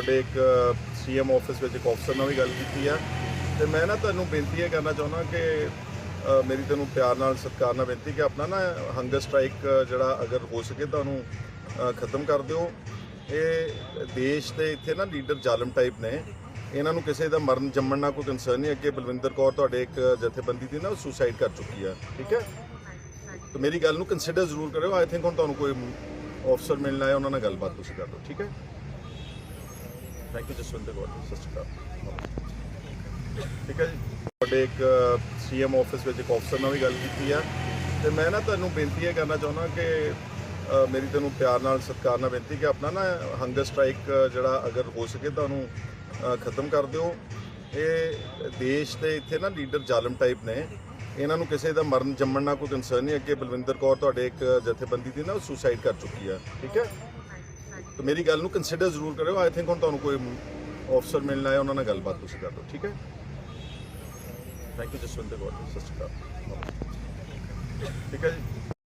ਤੁਹਾਡੇ ਇੱਕ CM office ਵਿੱਚ ਇੱਕ ਅਫਸਰ ਨਾਲ ਵੀ ਗੱਲ ਕੀਤੀ ਆ ਤੇ ਮੈਂ ਨਾ ਤੁਹਾਨੂੰ ਬੇਨਤੀ ਇਹ ਕਰਨਾ ਚਾਹੁੰਦਾ ਕਿ ਅ, ਮੇਰੀ ਤੈਨੂੰ ਪਿਆਰ ਨਾਲ ਸਤਿਕਾਰ ਨਾਲ ਬੇਨਤੀ ਕਿ ਆਪਣਾ ਨਾ ਹੰਗਰ ਸਟ੍ਰਾਈਕ ਜਿਹੜਾ ਅਗਰ ਹੋ ਸਕੇ ਤਾਂ ਉਹਨੂੰ ਅ, ਖਤਮ ਕਰ ਦਿਓ। ਇਹ ਦੇਸ਼ ਦੇ ਇੱਥੇ ਨਾ ਲੀਡਰ ਜ਼ਾਲਮ ਟਾਈਪ ਨੇ। ਇਹਨਾਂ ਨੂੰ ਕਿਸੇ ਦਾ ਮਰਨ ਜੰਮਣ ਨਾਲ ਕੋਈ ਕੰਸਰਨ ਨਹੀਂ ਅੱਗੇ ਬਲਵਿੰਦਰ ਕੌਰ ਤੁਹਾਡੇ ਇੱਕ ਜਥੇਬੰਦੀ ਦੀ ਨਾ ਉਹ ਸੁਸਾਈਡ ਕਰ ਚੁੱਕੀ ਆ ਠੀਕ ਹੈ? ਤੇ ਮੇਰੀ ਗੱਲ ਨੂੰ ਕੰਸੀਡਰ ਜ਼ਰੂਰ ਕਰਿਓ। ਆਈ ਥਿੰਕ ਹੁਣ ਤੁਹਾਨੂੰ ਕੋਈ ਅਫਸਰ ਮਿਲਣਾ ਹੈ ਉਹਨਾਂ ਨਾਲ ਗੱਲਬਾਤ ਤੁਸੀਂ ਕਰ ਲਓ ਠੀਕ ਹੈ? ਥੈਂਕ ਯੂ ਜਸਵਿੰਦਰ ਗੌਡ ਸਤਿ ਸ਼੍ਰੀ ਅਕਾਲ ਠੀਕ ਹੈ ਜੀ। ਤੁਹਾਡੇ ਇੱਕ ਸੀਐਮ ਆਫਿਸ ਵਿੱਚ ਇੱਕ ਅਫਸਰ ਨਾਲ ਵੀ ਗੱਲ ਕੀਤੀ ਆ। ਤੇ ਮੈਂ ਨਾ ਤੁਹਾਨੂੰ ਬੇਨਤੀ ਇਹ ਕਰਨਾ ਚਾਹੁੰਦਾ ਕਿ ਮੇਰੀ ਤੈਨੂੰ ਪਿਆਰ ਨਾਲ, ਸਤਿਕਾਰ ਨਾਲ ਬੇਨਤੀ ਕਿ ਆਪਣਾ ਨਾ ਹੰਗਰ ਸਟ੍ਰਾਈਕ ਜਿਹੜਾ ਅਗਰ ਹੋ ਸਕੇ ਤਾਂ ਉਹਨੂੰ ਖਤਮ ਕਰ ਦਿਓ। ਇਹ ਦੇਸ਼ ਦੇ ਇੱਥੇ ਨਾ ਲੀਡਰ ਜ਼ਾਲਮ ਟਾਈਪ ਨੇ। ਇਹਨਾਂ ਨੂੰ ਕਿਸੇ ਦਾ ਮਰਨ ਜੰਮਣ ਨਾਲ ਕੋਈ ਕੰਸਰਨ ਨਹੀਂ। ਅੱਗੇ ਬਲਵਿੰਦਰ ਕੌਰ ਤੁਹਾਡੇ ਇੱਕ ਜਥੇਬੰਦੀ ਦੀ ਨਾ ਸੁਸਾਈਡ ਕਰ ਚੁੱਕੀ ਆ। ਠੀਕ ਹੈ? ਤੇ ਮੇਰੀ ਗੱਲ ਨੂੰ ਕੰਸੀਡਰ ਜ਼ਰੂਰ ਕਰਿਓ। ਆਈ ਥਿੰਕ ਹੁਣ ਤੁਹਾਨੂੰ ਕੋਈ ਅਫਸਰ ਮਿਲਣਾ ਹੈ ਉਹਨਾਂ ਨਾਲ ਗੱਲਬਾਤ ਤੁਸੀਂ ਕਰ ਲਓ, ਠੀਕ ਹੈ? ਥੈਂਕ ਯੂ ਜਸਵਿੰਦਰ ਗੌਡ ਸਤਿ ਸ਼੍ਰੀ ਅਕਾਲ। ਠੀਕ ਹੈ ਜੀ?